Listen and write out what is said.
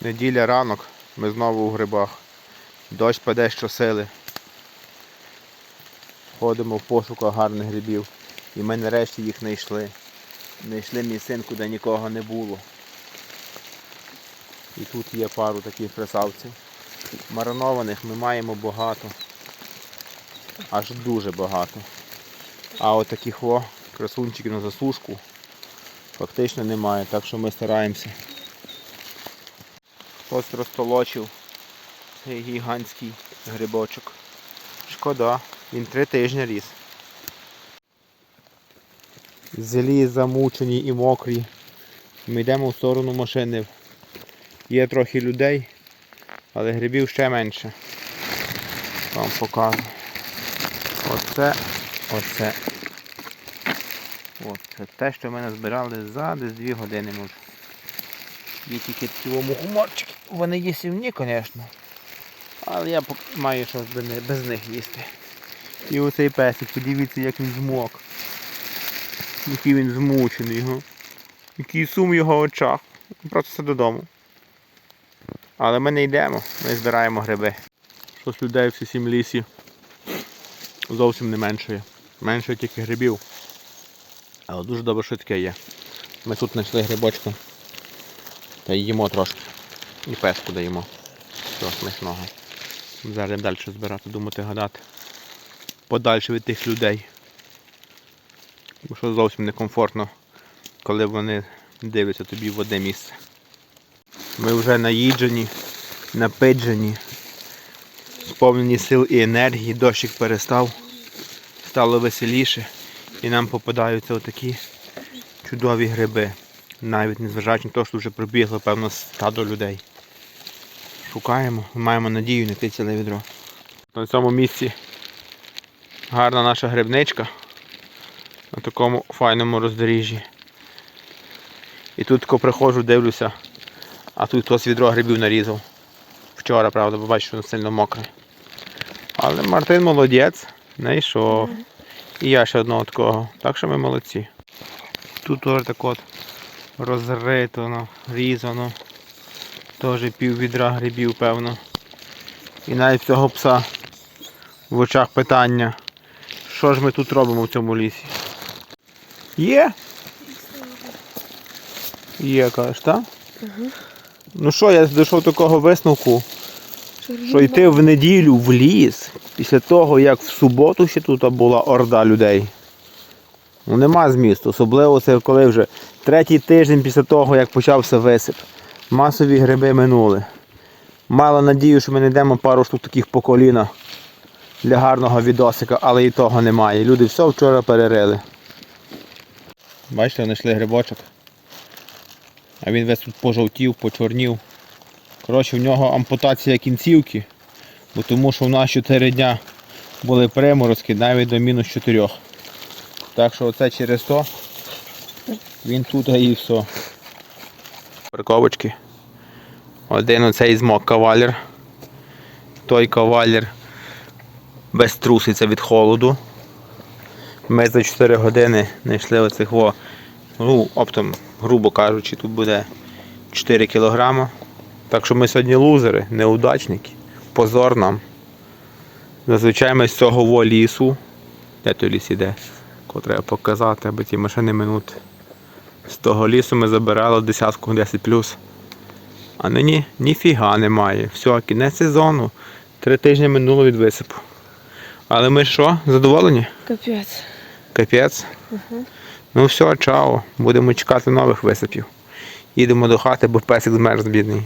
Неділя ранок, ми знову у грибах. Дощ паде щосили. Ходимо в пошуках гарних грибів. І ми нарешті їх знайшли. Знайшли місцинку, де нікого не було. І тут є пару таких красавців. Маринованих ми маємо багато. Аж дуже багато. А от таких о, красунчиків на засушку фактично немає, так що ми стараємося. Хтось розтолочив цей гігантський грибочок. Шкода, він три тижні ріс. Зелі замучені і мокрі. Ми йдемо в сторону машини. Є трохи людей, але грибів ще менше. Вам покажу. Оце, оце. От, це те, що ми назбирали за десь 2 години може. Є тільки такі мухоморчики. Вони є сівні, звісно. Але я маю щось без них- їсти. І оцей песик, подивіться, як він змок. Який він змучений. Його. Який сум в його очах. Просто все додому. Але ми не йдемо, ми збираємо гриби. Щось людей в сусім лісі зовсім не меншає. Менше тільки грибів. Але дуже добре, що таке є. Ми тут знайшли грибочку. Та їмо трошки. І песку даємо. Всього смачного. Зараз далі збирати, думати, гадати. Подальше від тих людей. Бо що зовсім некомфортно, коли вони дивляться тобі в одне місце. Ми вже наїджені, напиджені, сповнені сил і енергії, дощик перестав, стало веселіше і нам попадаються отакі чудові гриби. Навіть незважаючи на те, що вже пробігло певно стадо людей. Шукаємо, маємо надію знайти ціле відро. На цьому місці гарна наша грибничка на такому файному роздоріжжі. І тут тако приходжу, дивлюся, а тут хтось відро грибів нарізав. Вчора, правда, бо бачу, що воно сильно мокре. Але Мартин молодець, знайшов. І я ще одного такого. Так що ми молодці. Тут теж так от розритано, різано. Теж пів відра грибів, певно. І навіть цього пса в очах питання. Що ж ми тут робимо в цьому лісі? Є? Є, кажеш, так? Ну що, я дійшов такого висновку, що йти в неділю в ліс після того, як в суботу ще тут була орда людей. Ну нема змісту, особливо це коли вже третій тиждень після того, як почався висип. Масові гриби минули. Мало надію, що ми знайдемо пару штук таких по коліна для гарного відосика, але і того немає. Люди все вчора перерили. Бачите, знайшли грибочок. А він весь тут пожовтів, почорнів. Коротше, в нього ампутація кінцівки, бо тому що в нас 4 дня були приморозки навіть до мінус 4. Так що оце через то він тут і все. Парковочки. Один оцей змок кавалер. Той кавалер без труситься від холоду. Ми за 4 години знайшли оцих во, ну, оптом, грубо кажучи, тут буде 4 кілограма. Так що ми сьогодні лузери, неудачники. Позор нам. Зазвичай ми з цього во лісу. Де той ліс іде? Кого треба показати, аби ті машини минути. З того лісу ми забирали десятку 10 А нині ніфіга немає. Все, кінець сезону. Три тижні минуло від висипу. Але ми що, задоволені? Капець. Капець. Ну все, чао. Будемо чекати нових висипів. Їдемо до хати, бо песик змерз бідний.